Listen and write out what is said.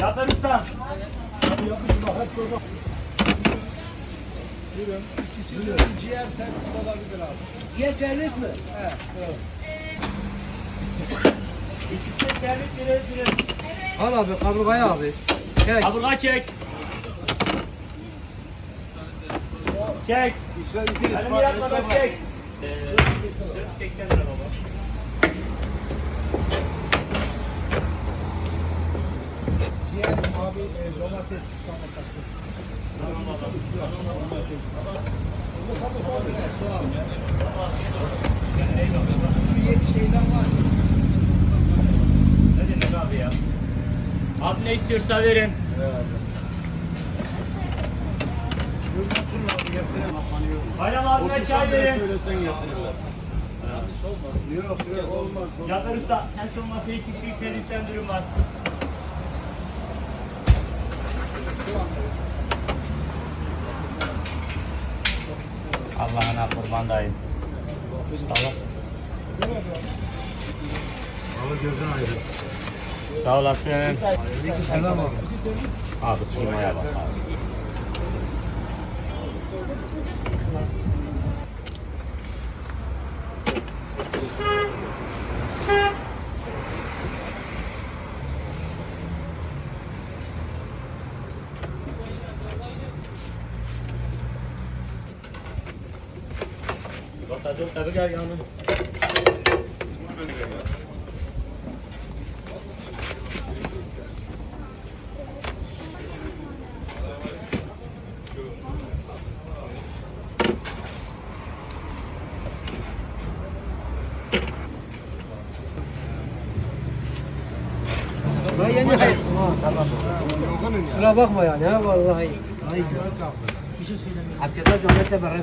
Yapar ustam. Ciğer servis olabilir abi. Ciğer servis mi? İkisi de servis birer birer. Al abi kaburgayı abi. Çek. Kaburga çek. Çek. Elimi yakmadan çek. 480 lira baba. Ciğer abi e, domates salçası. Burada da soğan ne? Soğan. Şu yeni şeyden var. Ne demek abi? Abi ne istiyorsa verin. Bayram abime çay verin. Yok yok olmaz. Cafer Usta, en son masaya iki kişiyi servisten durum var. Allah'ına kurban dayım. Allah. Sağ olasın. Selam abi. Abi kıymaya bak abi. Tabii tabii gel yanına. Yeni hayır. Bakma yani ha vallahi. Hayır. Bir şey söyleyeyim. Hakikaten cömertle beraber.